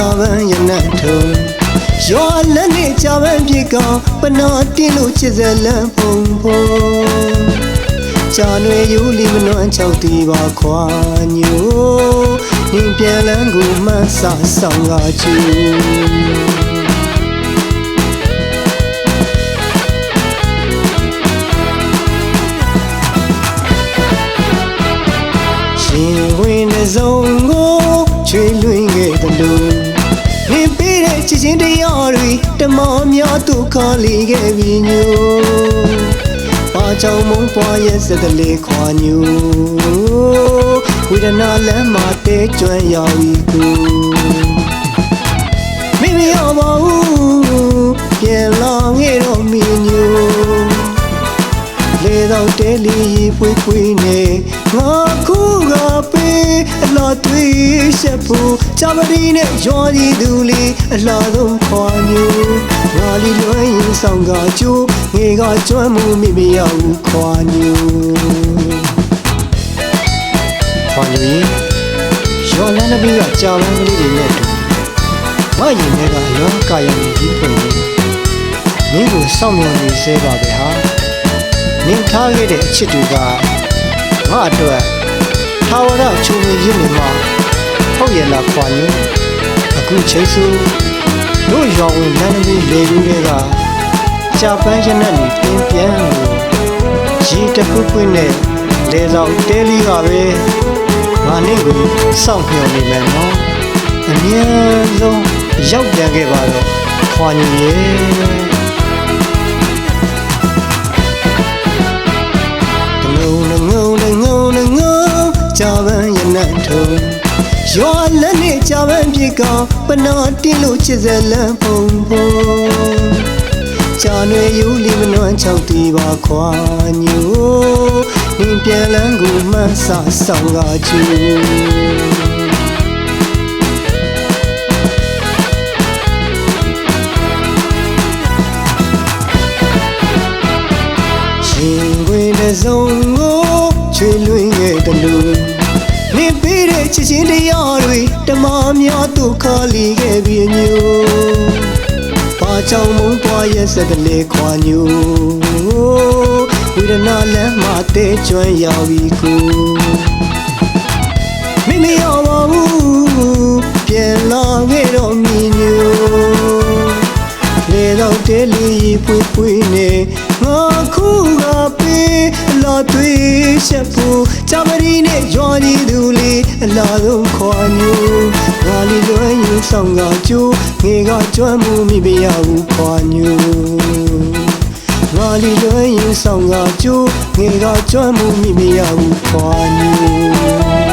ထုံရွာလက်နဲ့ကြပန်းပြေကောင်ပနာတင်းလို့ချစ်စလန်းဖုံဖုံကြာနွေယူလီမနွမ်းချောက်တီပါခွာညိုနင်းပြန်လန်းကိုမှန်းဆဆောင်ကကျူရှင်ဝင်တဲ့ဆုံးကိုချွေလွင်ခဲ့တယ်လို့မြင်ပေး တဲ့ချစ်ချင်းတရားတွေတမောများဒုက္ခလေးခဲ့ပြီညိုပါချောင်းမုံပွားရဲ့စက်တလေးခွာညိုဝိဒနာလမ်းမှာတဲကျွမ်းရောက်ဤကိုမိမရောက်ပါဘူးပြန်လာခဲ့တော့မင်းညိုလေတော့တဲလီပွေးပွေးနေငါခုကပေးအ လားတွေးချက်ဖို့ချမရီနဲ့ရော်ဒီသူလေးအလားဆုံးခွာညူငါလီလွင်ရင်ဆောင်ကကျိုးငေကကျွမ်းမှုမိမရောက်ခွာညူခွာညူရင်ရော်လန်းနဘီကကြာပန်းကလေးတွေနဲ့တူမရင်ထဲကအလောကာယံကြီးဖွင့်နေမင်းကိုစောင့်မျှော်နေစေပါပဲဟာနင်ထားခဲ့တဲ့အချစ်တွေကငါအတွက်ထာဝရချုံငင်ရင်းနေမှာ ဟုတ်ရဲ့လားခွာညိုအခုချိန်စုတို့ရွာဝင်လမ်းမီးလေကူးတွေကကြာပန်းရနက်နေတင်းပြန်လို့ရီတစ်ခုခုနဲ့လေဆောင်တဲလီကပဲငါနဲ့ကိုစောင့်မျှော်နေမယ်နော်အမြဲဆုံးရောက်ပြန်ခဲ့ပါတော့ခွာညိုရဲ့ ရွာလက်နဲ့ကြာပန်းပြေကောင်ပနာတင်းလို့ချစ်စလန်းဖုံဖုံကြာနွေယူလီမနွမ်းချောက်တီပါခွာညိုနင်းပြန်လန်းကိုမှန်းဆဆောင်ကကျူရှင်ဝင်တဲ့ဆုံး ပေးတဲ့ချစ်ချင်းတရားတွေတမများဒုက္ခလီခဲ့ပြီညိုပါချောင်းမုံပွားရဲ့စက်ကလေးခွာညိုဝိရဏလမ်းမှာတဲကျွမ်းရောက်ပြီကိုမိမရောက်ပါဘူးပြန်လာခဲ့တော့မင်းညိုလေတော့တဲလီပွေပွေနေငါခုကပေးအလားတွေးချက်ဖို့ချမရီနဲ့ရော်ဒီသူလေး အလားဆုံးခွာညိုငါလီလွယ်ရင်ဆောင်ကကျိုးငေကကျွမ်းမှုမိမရဘူးခွာညိုငါလီလွယ်ရင်ဆောင်ကကျိုးငေကကျွမ်းမှုမိမရဘူးခွာညို